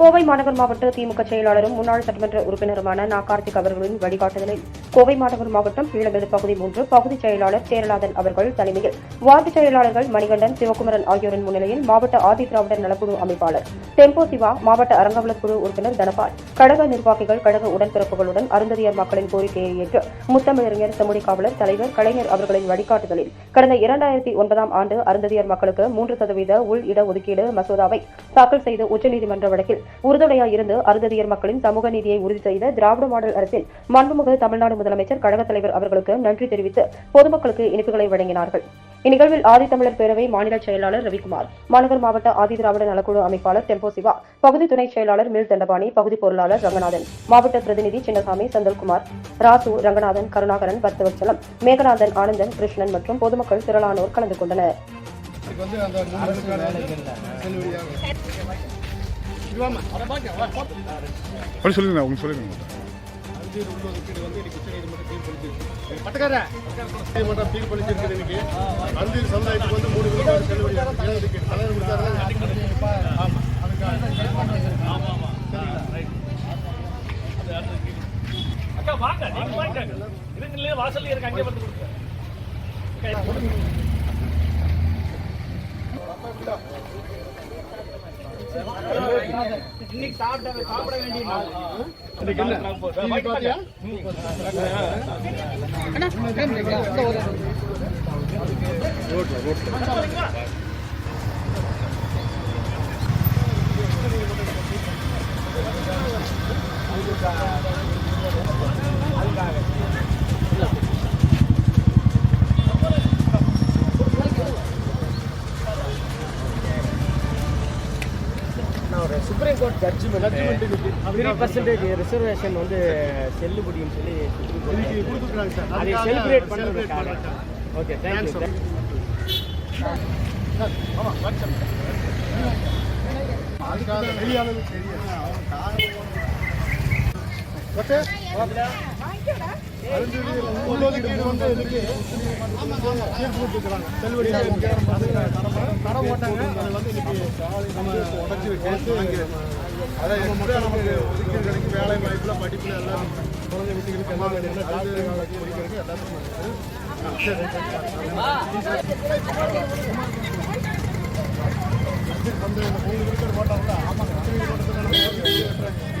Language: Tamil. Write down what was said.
கோவை மாநகர் மாவட்ட திமுக செயலாளரும் முன்னாள் சட்டமன்ற உறுப்பினருமான நா கார்த்திக் அவர்களின் வழிகாட்டுதலில் கோவை மாநகர் மாவட்டம் கீழமேடு பகுதி மூன்று பகுதி செயலாளர் சேரலாதன் அவர்கள் தலைமையில் வார்டு செயலாளர்கள் மணிகண்டன் சிவகுமரன் ஆகியோரின் முன்னிலையில் மாவட்ட ஆதி திராவிடர் நலக்குழு அமைப்பாளர் டெம்போ சிவா மாவட்ட அறங்காவலர் குழு உறுப்பினர் தனபால் கழக நிர்வாகிகள் கழக உடன்பிறப்புகளுடன் அருந்ததியர் மக்களின் கோரிக்கையை ஏற்று முத்தமிழறிஞர் செம்மொழி காவலர் தலைவர் கலைஞர் அவர்களின் வழிகாட்டுதலில் கடந்த இரண்டாயிரத்தி ஒன்பதாம் ஆண்டு அருந்ததியர் மக்களுக்கு மூன்று சதவீத உள் இட ஒதுக்கீடு மசோதாவை தாக்கல் செய்து உச்சநீதிமன்ற வழக்கில் உறுதுணையா இருந்து அருந்ததியர் மக்களின் சமூக நீதியை உறுதி செய்த திராவிட மாடல் அரசில் மாண்புமிகு தமிழ்நாடு முதலமைச்சர் கழகத் தலைவர் அவர்களுக்கு நன்றி தெரிவித்து பொதுமக்களுக்கு இனிப்புகளை வழங்கினார்கள். இந்நிகழ்வில் ஆதித்தமிழர் பேரவை மாநில செயலாளர் ரவிக்குமார் மாநகர் மாவட்ட ஆதி திராவிட நலக்குழு அமைப்பாளர் டெம்போ சிவா பகுதி துணை செயலாளர் மில் தண்டபாணி பகுதி பொருளாளர் ரங்கநாதன் மாவட்ட பிரதிநிதி சின்னசாமி செந்தில்குமார் ராசு ரங்கநாதன் கருணாகரன் பக்தவச்சலம் மேகநாதன் ஆனந்தன் கிருஷ்ணன் மற்றும் பொதுமக்கள் திரளானோர் கலந்து கொண்டனர். அப்படி சொல்லுங்க அவங்க சொல்லுங்க அஞ்சு தீர்ப்பளிச்சிருக்கு இன்னைக்கு சமுதாயத்துக்கு வந்து மூணு விழுக்காடு செல்லுபடியாக தலைவர் கொடுத்தாருல ஆமா. அக்கா வாங்க நீங்க வாசல்ல இருக்கு அங்கே வந்து கொடுங்க இன்னைக்கு சாப்பிட சாப்பிட வேண்டிய நாள் இன்னைக்கு என்ன supreme court judgement three percentage reservation வந்து செல்லுபடின்னு சொல்லி சுப்ரீம் கோர்ட் சார். அதை செலிப்ரேட் பண்ணுறதுக்காக. ஓகே. தேங்க்யூ கொடுத்துருக்காங்க செல்லுபடியாக தர மாட்டாங்க அதை வந்து இன்னைக்கு நம்ம உடச்சி கேட்டு அதை எக்ஸ்ட்ரா நமக்கு ஒதுக்கீடு கிடைக்கும் வேலை வாய்ப்புல படிப்புல எல்லாம் குழந்தை குட்டிகளுக்கு எல்லாம் என்ன டாக்டர் படிக்கிறதுக்கு எல்லாத்துக்கும் வந்து